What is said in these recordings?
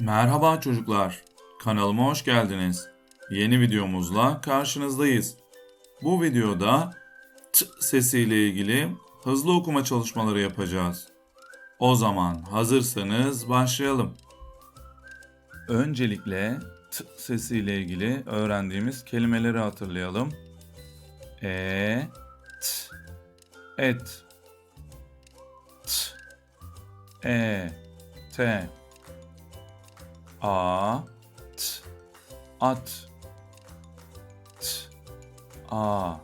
Merhaba çocuklar. Kanalıma hoş geldiniz. Yeni videomuzla karşınızdayız. Bu videoda t sesiyle ilgili hızlı okuma çalışmaları yapacağız. O zaman hazırsanız başlayalım. Öncelikle t sesiyle ilgili öğrendiğimiz kelimeleri hatırlayalım. E, t, et, t, e, t, a, t, at, t, a,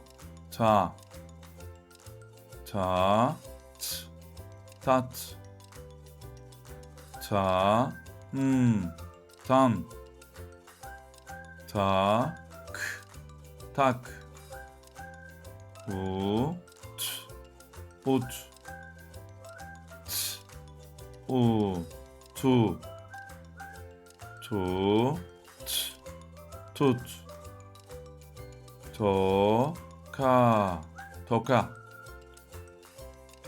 ta, ta, t, tat, ta, hmm, tan, ta, k, tak, u, t, ut, t, u, tu, tu, t, tut, to, ka, toka,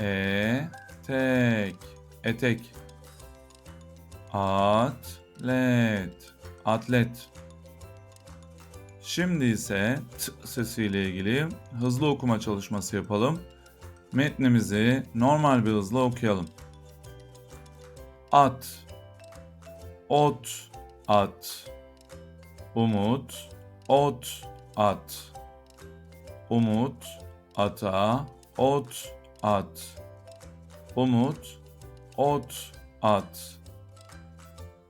e, tek, etek, atlet, atlet. Şimdi ise t sesiyle ilgili hızlı okuma çalışması yapalım. Metnimizi normal bir hızla okuyalım. At, ot, at, umut, ot, at, umut, ata, ot, at, umut, ot, at,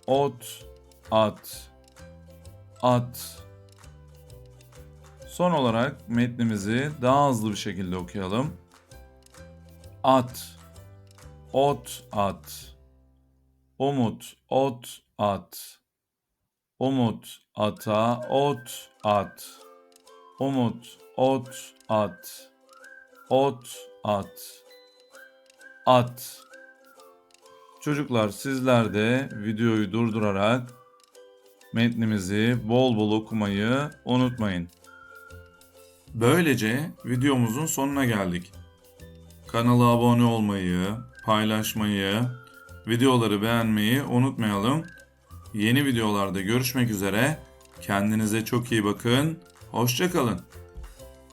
ot, at, at. Son olarak metnimizi daha hızlı bir şekilde okuyalım. At, ot, at, umut, ot, at, umut, ata, ot, at, umut, ot, at, ot, at, at. Çocuklar sizler de videoyu durdurarak metnimizi bol bol okumayı unutmayın. Böylece videomuzun sonuna geldik. Kanala abone olmayı, paylaşmayı, videoları beğenmeyi unutmayalım. Yeni videolarda görüşmek üzere. Kendinize çok iyi bakın. Hoşçakalın.